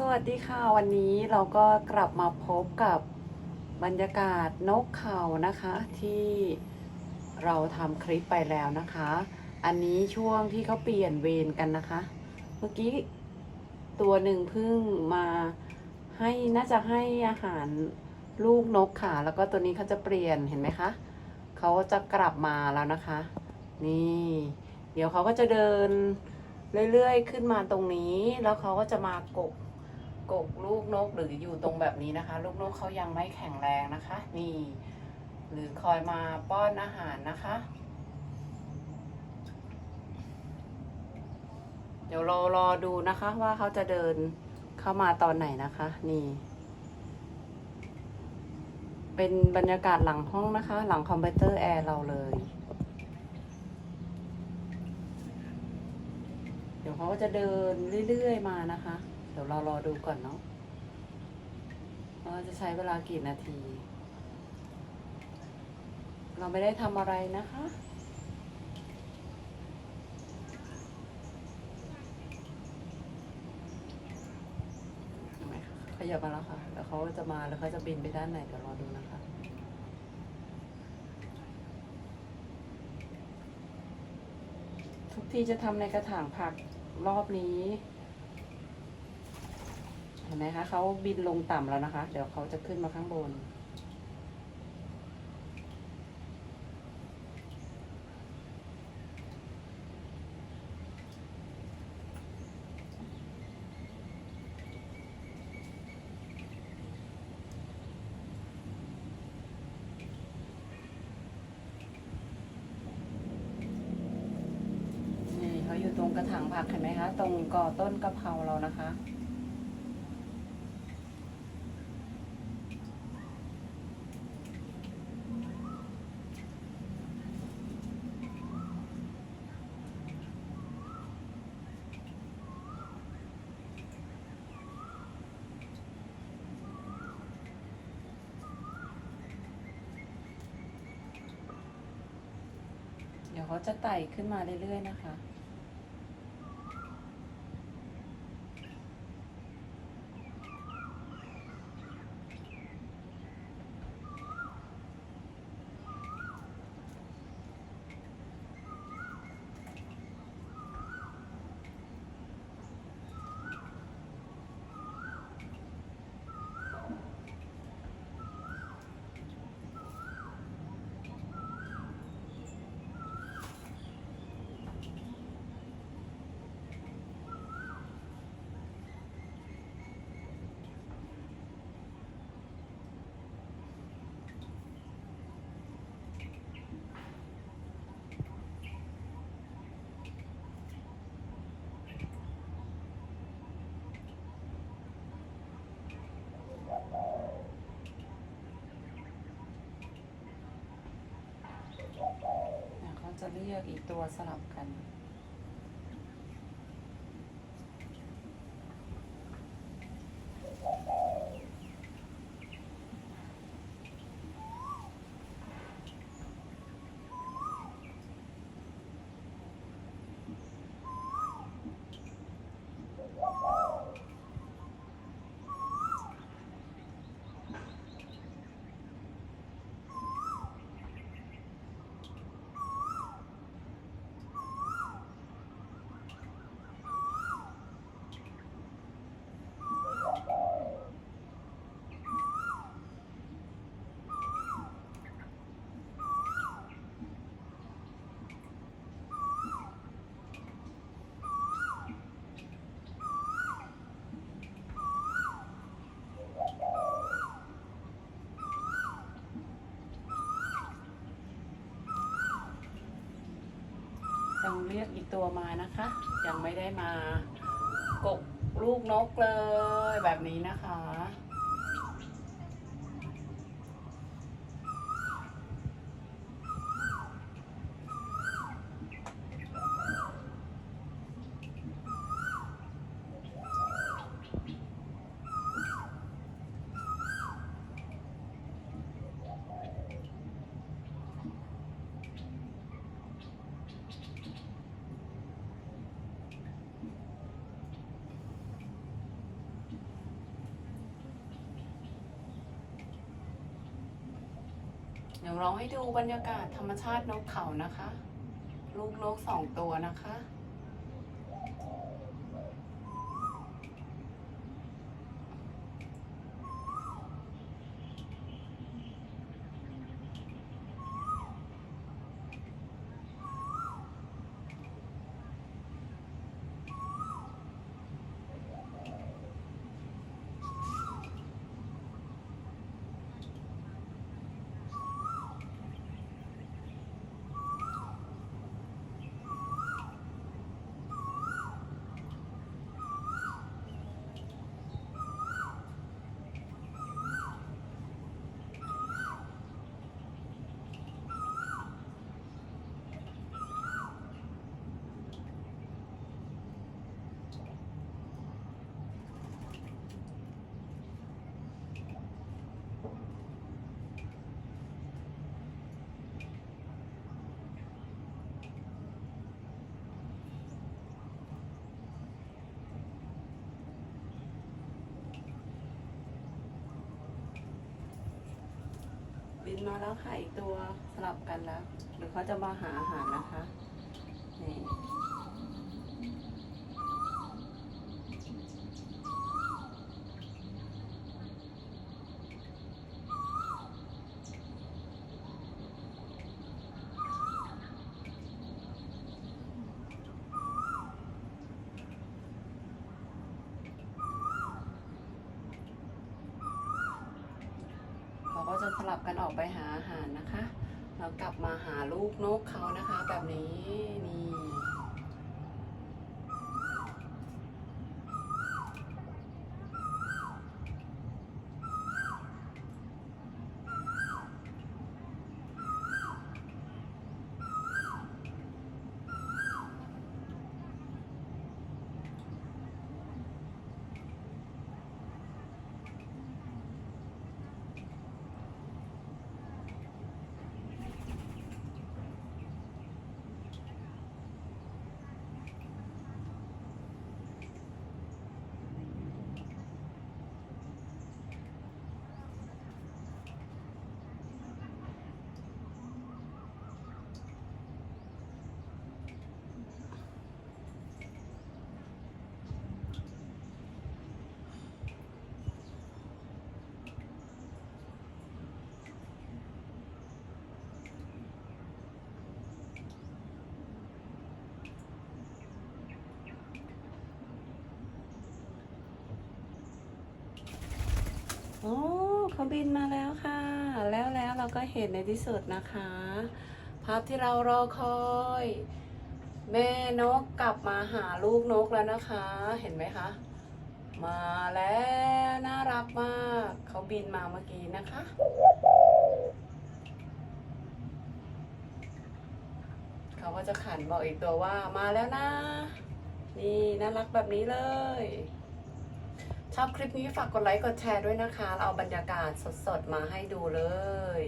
สวัสดีค่ะ วันนี้เราก็กลับมาพบกับบรรยากาศนกเขานะคะที่เราทำคลิปไปแล้วนะคะ อันนี้ช่วงที่เขาเปลี่ยนเวรกันนะคะ เมื่อกี้ตัวหนึ่งเพิ่งมาให้น่าจะให้อาหารลูกนกค่ะ แล้วก็ตัวนี้เขาจะเปลี่ยนเห็นไหมคะเขาจะกลับมาแล้วนะคะ นี่ เดี๋ยวเขาก็จะเดินเรื่อยๆ ขึ้นมาตรงนี้ แล้วเขาก็จะมากก กกลูกนกหรืออยู่ตรงแบบนี้นะคะ ลูกนกเขายังไม่แข็งแรงนะคะ นี่ หรือคอยมาป้อนอาหารนะคะ เดี๋ยวรอรอดูนะคะว่าเขาจะเดินเข้ามาตอนไหนนะคะ นี่ เป็นบรรยากาศหลังห้องนะคะ หลังคอมพิวเตอร์แอร์เราเลยเดี๋ยวเขาก็จะเดินเรื่อย ๆ มานะคะ เดี๋ยวเรารอดูก่อนเนาะว่าจะใช้เวลากี่นาที เราไม่ได้ทำอะไรนะคะเห็นไหมคะ ขยับมาแล้วค่ะ แล้วเขาจะมาแล้วเขาจะบินไปด้านไหนเดี๋ยวรอดูนะคะทุกที่จะทำในกระถางผักรอบนี้ เห็นไหมคะเขาบินลงต่ำแล้วนะคะ เดี๋ยวเขาจะขึ้นมาข้างบน นี่เขาอยู่ตรงกระถางผักเห็นไหมคะ ตรงกอต้นกะเพราเรานะคะ ดี๋ยวเขาจะไต่ขึ้นมาเรื่อยๆนะคะ เนี่ยเขา จะเลือกอีกตัวสลับกัน กอีกตัวมานะคะ ยังไม่ได้มากกลูกนกเลยแบบนี้นะคะ เเดี๋ยวเราให้ดูบรรยากาศธรรมชาตินกเขานะคะ ลูกนกสองตัวนะคะ บิ นอนแล้วค่ะอีกตัวสลับกันแล้วหรือเขาจะมาหาอาหารนะคะนี่เขาก็จะส ลับกันออกไปหาอาหารนะคะแล้วกลับมาหาลูกนกเขานะคะ แบบนี้นี่ โอ้ เขาบินมาแล้วค่ะ แล้วแล้วเราก็เห็นในที่สุดนะคะ ภาพที่เรารอคอย แม่นกกลับมาหาลูกนกแล้วนะคะ เห็นไหมคะ มาแล้วน่ารักมาก เขาบินมาเมื่อกี้นะคะเขาก็จะขันบอกอีกตัวว่ามาแล้วนะ นี่น่ารักแบบนี้เลย ชอบคลิปนี้ฝากกดไลค์กดแชร์ด้วยนะคะ เราเอาบรรยากาศสดๆ มาให้ดูเลย